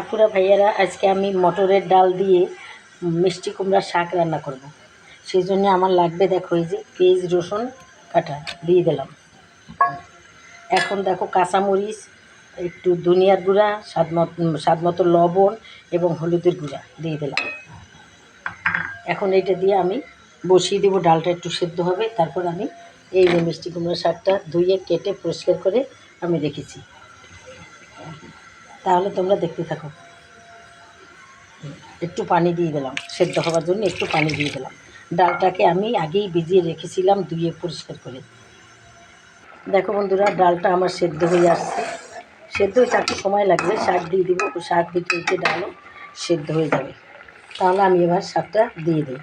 আপুরা ভাইয়ারা, আজকে আমি মটরের ডাল দিয়ে মিষ্টি কুমড়ার শাক রান্না করব। সেই জন্য আমার লাগবে দেখো এই যে পেঁয়াজ, রসুন, কাটা দিয়ে দিলাম। এখন দেখো কাঁচামরিচ, একটু ধনিয়ার গুঁড়া, স্বাদ মতো লবণ এবং হলুদের গুঁড়া দিয়ে দিলাম। এখন এইটা দিয়ে আমি বসিয়ে দেবো, ডালটা একটু সেদ্ধ হবে। তারপর আমি এই যে মিষ্টি কুমড়া শাকটা ধুয়ে কেটে পরিষ্কার করে আমি রেখেছি। তাহলে তোমরা দেখতে থাকো। একটু পানি দিয়ে দিলাম, সেদ্ধ হওয়ার জন্য একটু পানি দিয়ে দিলাম। ডালটাকে আমি আগেই ভিজিয়ে রেখেছিলাম ধুয়ে পরিষ্কার করে। দেখো বন্ধুরা, ডালটা আমার সেদ্ধ হয়ে আসছে। সেদ্ধ হতে একটু সময় লাগবে শাক দিয়ে দিব শাক দিতে দিতে ডালও সেদ্ধ হয়ে যাবে। তাহলে আমি এবার শাকটা দিয়ে দিই।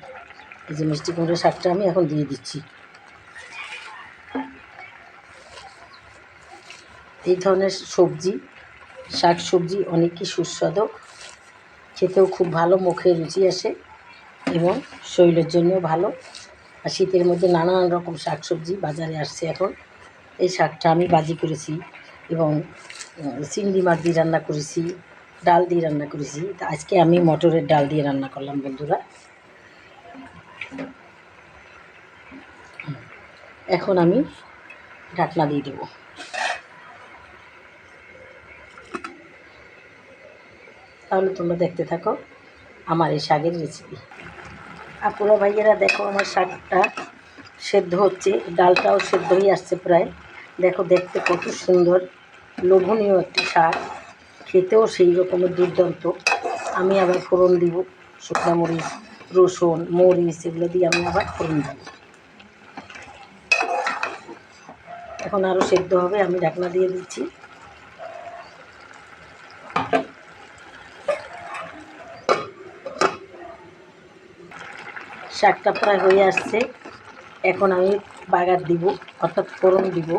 এই যে মিষ্টি কুমড়ো শাকটা আমি এখন দিয়ে দিচ্ছি। এই ধরনের সবজি শাক সবজি অনেকই সুস্বাদু। খেতেও খুব ভালো, মুখে রুচি আসে এবং শরীরের জন্যও ভালো। আর শীতের মধ্যে নানান রকম শাক সবজি বাজারে আসছে এখন। এই শাকটা আমি বাজি করেছি এবং চিংড়ি, মাছ দিয়ে রান্না করেছি, ডাল দিয়ে রান্না করেছি। তা আজকে আমি মটরের ডাল দিয়ে রান্না করলাম বন্ধুরা। এখন আমি ঢাকনা দিয়ে দেবো। তাহলে তোমরা দেখতে থাকো আমার এই শাকের রেসিপি আপুরা ভাইয়েরা দেখো আমার শাকটা সেদ্ধ হচ্ছে, ডালটাও সেদ্ধ হয়ে আসছে প্রায়। দেখো দেখতে কত সুন্দর, লোভনীয় একটি শাক। খেতেও সেই রকমের দুর্দান্ত। আমি আবার ফোড়ন দিব, শুকনো মরিচ, রসুন, মরিচ, এগুলো দিয়ে আমি আবার ফোড়ন দিব। এখন আরও সেদ্ধ হবে, আমি ঢাকনা দিয়ে দিচ্ছি। শাকটা প্রায় হয়ে আসছে। এখন আমি বাগার দিব, অর্থাৎ ফোড়ন দিব।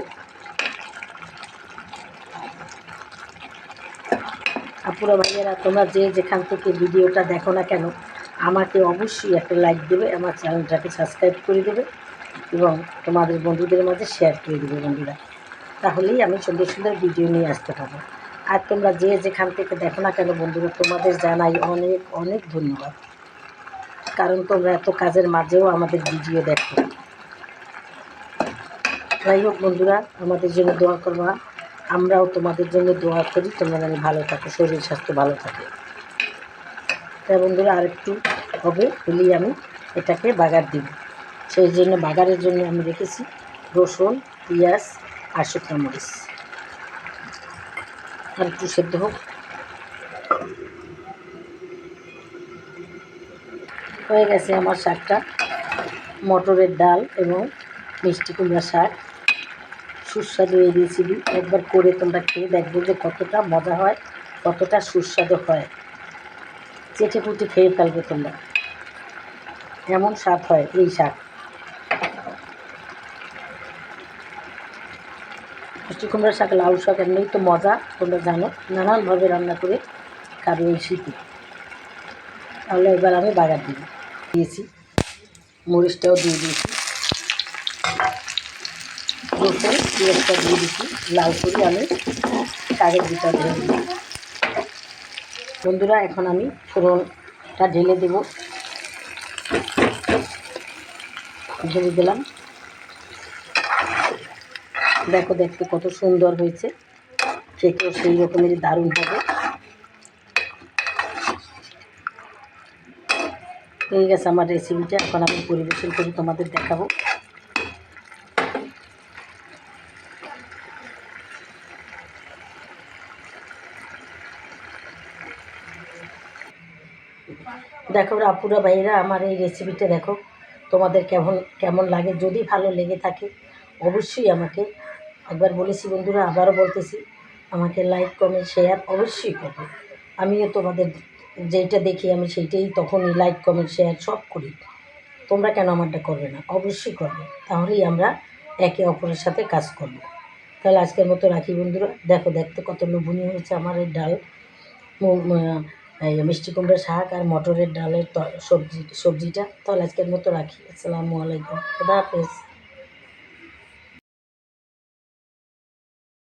আপুরা ভাইয়েরা, তোমরা যে যেখান থেকে ভিডিওটা দেখো না কেন, আমাকে অবশ্যই একটা লাইক দেবে, আমার চ্যানেলটাকে সাবস্ক্রাইব করে দেবে এবং তোমাদের বন্ধুদের মাঝে শেয়ার করে দেবে বন্ধুরা। তাহলেই আমি সুন্দর সুন্দর ভিডিও নিয়ে আসতে পারব। আর তোমরা যে যেখান থেকে দেখো না কেন বন্ধুরা, তোমাদের জানাই অনেক অনেক ধন্যবাদ। কারণ তোমরা এত কাজের মাঝেও আমাদের ভিডিও দেখো। যাই হোক বন্ধুরা, আমাদের জন্য দোয়া করবা। আমরাও তোমাদের জন্য দোয়া করি। তোমরা যেন ভালো থাকো, শরীর স্বাস্থ্য ভালো থাকে। তাই বন্ধুরা, আরেকটু হবে, হলেই আমি এটাকে বাগার দিব। সেই জন্য বাগারের জন্য আমি রেখেছি রসুন, পেঁয়াজ আর শুকনো মরিচ। আর একটু সেদ্ধ হোক। হয়ে গেছে আমার শাকটা। মটরের ডাল এবং মিষ্টি কুমড়া শাক। সুস্বাদু এই রেসিপি একবার করে তোমরা খেয়ে দেখবে যে কতটা মজা হয়, কতটা সুস্বাদু হয়। চেটে পুটে খেয়ে ফেলবে তোমরা। এমন স্বাদ হয় এই শাক। মিষ্টি কুমড়া শাক, লাউ শাক, এমনিই তো মজা, তোমরা জানো। নানানভাবে রান্না করে খাবে এই শীতে তাহলে এবার আমি বাগার দিই। দিয়েছি। মরিচটাও দিয়ে দিয়েছি। রসুন, পেঁয়াজটা দিয়ে দিয়েছি। লাল করে আমি শাকের ভিতর ঢেলে দিই। বন্ধুরা, এখন আমি ফোড়নটা ঢেলে দেব। ঢেলে দিলাম। দেখো দেখতে কত সুন্দর হয়েছে। খেতেও সেই রকমেরই দারুণ হবে। হয়ে গেছে আমার রেসিপিটা এখন আমি পরিবেশন করে তোমাদের দেখাবো। দেখো আপুরা ভাইয়েরা, আমার এই রেসিপিটা দেখো, তোমাদের কেমন কেমন লাগে? যদি ভালো লেগে থাকে, অবশ্যই আমাকে একবার বলেছি বন্ধুরা, আবারও বলতেছি, আমাকে লাইক কমেন্ট শেয়ার অবশ্যই করবে। আমিও তোমাদের যেইটা দেখি আমি সেইটাই তখনই লাইক কমেন্ট শেয়ার সব করি। তোমরা কেন আমারটা করবে না? অবশ্যই করবে। তাহলেই আমরা একে অপরের সাথে কাজ করব। তাহলে আজকের মতো রাখি বন্ধুরা। দেখো, দেখতে কত লোভনীয় হয়েছে আমার এই ডাল। মিষ্টি কুমড়োর শাক আর মটরের ডালের সবজি, সবজিটা। তাহলে আজকের মতো রাখি। আসসালামু আলাইকুম। খুদা হাফেজ।